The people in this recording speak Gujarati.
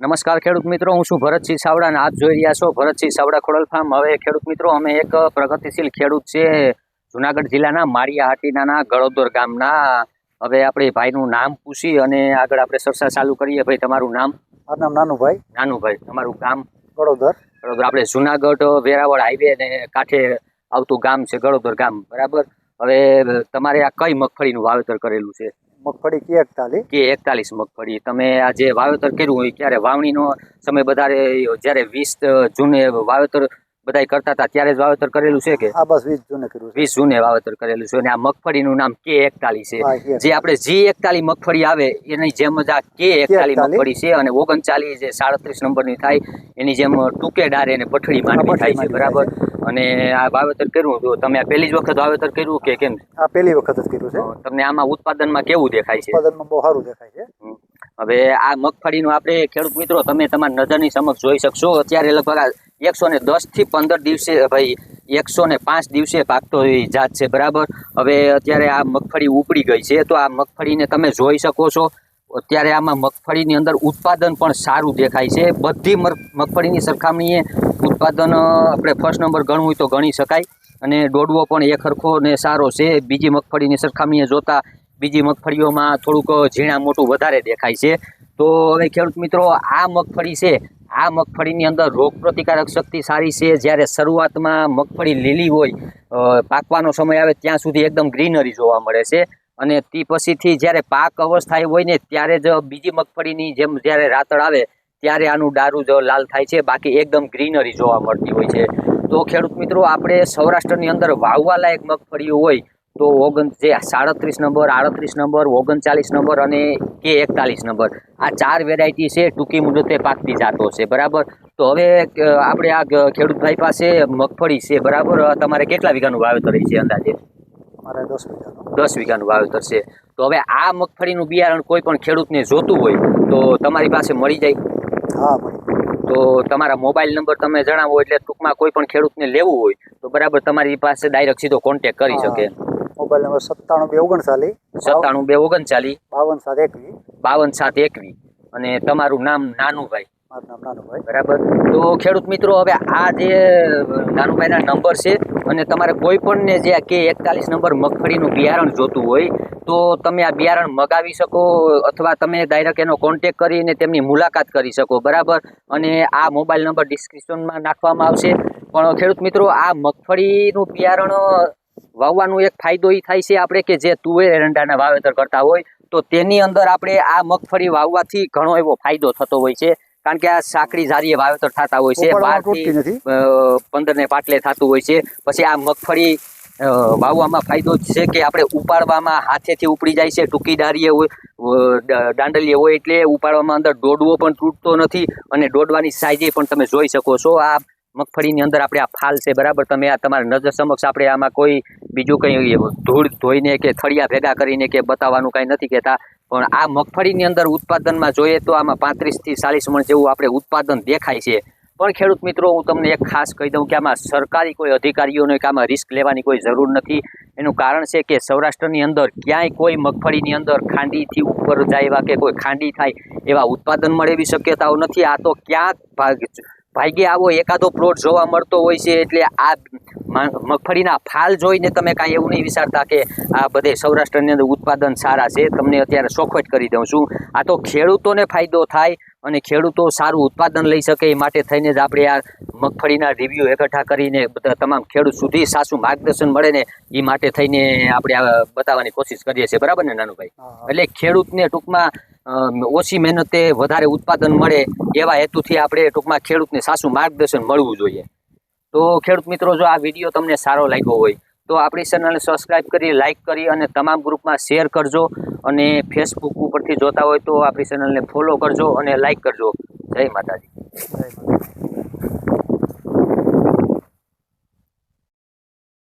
નમસ્કાર ખેડૂત મિત્રો હું છું ભરતસિંહ સાવડા અને આપ જોઈ રહ્યા છો ભરતસિંહ સાવડા ખોડલ ફાર્મ હવે ખેડૂત મિત્રો અમે એક પ્રગતિશીલ ખેડૂત છે જુનાગઢ જિલ્લાના માળિયા હાટીનાના ગળોદર ગામના. હવે આપણે ભાઈનું નામ પૂછી અને આગળ આપણે ચર્ચા ચાલુ કરીએ. ભાઈ તમારું નામ? મારું નામ નાનુભાઈ. નાનુભાઈ તમારું ગામ? ગળોદર. ગળોદર. આપણે જુનાગઢ વેરાવળ હાઈવે ને કાંઠે આવતું ગામ છે ગળોદર ગામ. બરાબર? હવે તમારે આ કઈ મગફળીનું વાવેતર કરેલું છે? મગફળી કે એકતાલીસ. કે એકતાલીસ મગફળી. તમે આ જે વાવેતર કર્યું હોય ક્યારે વાવણીનો સમય વધારે જ્યારે વીસ જૂને વાવેતર બધા કરતા હતા ત્યારે જ વાવેતર કરેલું છે કે? આ બસ વીસ જૂને કર્યું વીસ જૂને વાવેતર કરેલું છે અને આ મગફળીનું નામ કે એકતાલીસ છે. જે આપણે જી એકતાલીસ મગફળી આવે એની જેમ જ આ કે એકતાલીસ 41 મગફળી છે અને ઓગણચાલીસ જે સાડત્રીસ નંબરની થાય એની જેમ ટૂંકે ડારે અને પઠડી માંડવી થાય છે બરાબર? અને આ વાવેતર કર્યું તો તમે પહેલી જ વખત વાવેતર કર્યું કે કેમ? આ પહેલી વખત જ કર્યું છે. તમને આમાં ઉત્પાદનમાં કેવું દેખાય છે? ઉત્પાદનમાં બહુ સારું દેખાય છે. હવે આ મગફળીનું આપણે ખેડૂત મિત્રો તમે તમારી નજરની સમક્ષ જોઈ શકશો. અત્યારે લગભગ એકસો ને દસથી પંદર દિવસે ભાઈ એકસો ને પાંચ દિવસે પાકતો એ જાત છે બરાબર? હવે અત્યારે આ મગફળી ઉપડી ગઈ છે. તો આ મગફળીને તમે જોઈ શકો છો. અત્યારે આમાં મગફળીની અંદર ઉત્પાદન પણ સારું દેખાય છે. બધી મગફળીની સરખામણીએ ઉત્પાદન આપણે ફર્સ્ટ નંબર ગણવું હોય તો ગણી શકાય. અને દોડવો પણ એ ખરખો ને સારો છે. બીજી મગફળીની સરખામણીએ જોતા બીજી મગફળીઓમાં થોડુંક ઝીણા મોટું વધારે દેખાય છે. તો હવે ખેડૂત મિત્રો, આ મગફળી છે. આ મગફળીની અંદર રોગ પ્રતિકારક શક્તિ સારી છે. જ્યારે શરૂઆતમાં મગફળી લીલી હોય પાકવાનો સમય આવે ત્યાં સુધી એકદમ ગ્રીનરી જોવા મળે છે. અને તે પછીથી જ્યારે પાક અવસ્થાએ હોય ને, ત્યારે જ બીજી મગફળીની જેમ જ્યારે રાતળ આવે ત્યારે આનું ડારું જ લાલ થાય છે બાકી એકદમ ગ્રીનરી જોવા મળતી હોય છે. તો ખેડૂત મિત્રો આપણે સૌરાષ્ટ્રની અંદર વાવવા લાયક મગફળીઓ હોય તો ઓગણ જે સાડત્રીસ નંબર આડત્રીસ નંબર ઓગણચાલીસ નંબર અને કે એકતાલીસ નંબર. આ ચાર વેરાયટી છે ટૂંકી મુદતે પાકતી જાતો છે બરાબર? તો હવે આપણે આ ખેડૂતભાઈ પાસે મગફળી છે બરાબર? તમારે કેટલા વીઘાનું વાવેતર છે અંદાજે? દસ વીઘાનું વાવેતર છે. તો હવે આ મગફળીનું બિયારણ કોઈ પણ ખેડૂતને જોતું હોય તો તમારી પાસે મળી જાય. હા ભાઈ તો તમારા મોબાઈલ નંબર તમે જણાવો એટલે ટૂંકમાં કોઈ પણ ખેડૂતને લેવું હોય તો બરાબર તમારી પાસે ડાયરેક્ટ સીધો કોન્ટેક કરી શકે. મોબાઈલ નંબર સત્તાણું બે ઓગણચાલી સત્તાણું બે ઓગણચાલી બાવન સાત એકવી બાવન સાત એકવી અને તમારું નામ નાનુભાઈ. બરાબર. તો ખેડૂત મિત્રો, હવે આ જે નાનુભાઈના નંબર છે અને તમારે કોઈ પણને જે કે એકતાલીસ નંબર મગફળીનું બિયારણ જોતું હોય, તો તમે આ બિયારણ મગાવી શકો અથવા તમે ડાયરેક્ટ એનો કોન્ટેક કરીને તેમની મુલાકાત કરી શકો. બરાબર? અને આ મોબાઈલ નંબર ડિસ્ક્રિપ્શનમાં નાખવામાં આવશે. પણ ખેડૂત મિત્રો, આ મગફળીનું બિયારણ વાવવાનું એક ફાયદો એ થાય છે આપણે કે જે તુવેર એરંડાના વાવેતર કરતા હોય, તો તેની અંદર આપણે આ મગફળી વાવવાથી ઘણો એવો ફાયદો થતો હોય છે. કારણ કે આ સાંકડી ઝારીએ વાવેતર થતા હોય છે બારથી પંદર ને પાટલે થતું હોય છે. પછી આ મગફળી વાવવામાં ફાયદો છે કે આપણે ઉપાડવામાં હાથેથી ઉપડી જાય છે ટૂંકી ડારીએ દાંડલીએ હોય એટલે ઉપાડવામાં અંદર દોડવો પણ તૂટતો નથી અને દોડવાની સાઈઝે પણ તમે જોઈ શકો છો. આ મગફળીની અંદર આપણે આ ફાલ છે બરાબર? તમે આ તમારા નજર સમક્ષ આપણે આમાં કોઈ બીજું કંઈ ધૂળ ધોઈને કે થળિયા ભેગા કરીને કે બતાવવાનું કાંઈ નથી કહેતા. પણ આ મગફળીની અંદર ઉત્પાદનમાં જોઈએ તો આમાં પાંત્રીસથી ચાલીસ મણ જેવું આપણે ઉત્પાદન દેખાય છે. પણ ખેડૂત મિત્રો, હું તમને એક ખાસ કહી દઉં કે આમાં સરકારી કોઈ અધિકારીઓને કે આમાં રિસ્ક લેવાની કોઈ જરૂર નથી. એનું કારણ છે કે સૌરાષ્ટ્રની અંદર ક્યાંય કોઈ મગફળીની અંદર ખાંડીથી ઉપર જાય એવા કે કોઈ ખાંડી થાય એવા ઉત્પાદન મળે એવી શક્યતાઓ નથી. આ તો ક્યાંક ભાગ ભાગ્યે આવો એકાદો પ્લોટ જોવા મળતો હોય છે એટલે આ મગફળીના ફાલ જોઈને તમે કાંઈ એવું નહીં વિચારતા કે આ બધે સૌરાષ્ટ્રની અંદર ઉત્પાદન સારા છે તમને અત્યારે ચોખવટ કરી દઉં છું. આ તો ખેડૂતોને ફાયદો થાય અને ખેડૂતો સારું ઉત્પાદન લઈ શકે એ માટે થઈને જ આપણે આ મગફળીના રિવ્યૂ એકઠા કરીને બધા તમામ ખેડૂત સુધી સાચું માર્ગદર્શન મળે ને એ માટે થઈને આપણે આ બતાવવાની કોશિશ કરીએ છીએ. બરાબર ને નાનુભાઈ. એટલે ખેડૂતને ટૂંકમાં ઓછી મહેનતે વધારે ઉત્પાદન મળે એવા હેતુથી આપણે ટૂંકમાં ખેડૂતને સાસું માર્ગદર્શન મળવું જોઈએ તો ખેડૂત મિત્રો, જો આ વીડિયો તમને સારો લાગ્યો હોય, તો આપણી ચેનલને સબસ્ક્રાઈબ કરી લાઇક કરી અને તમામ ગ્રુપમાં શેર કરજો અને ફેસબુક ઉપરથી જોતા હોય તો આપણી ચેનલને ફોલો કરજો અને લાઇક કરજો જય માતાજી જય માતા.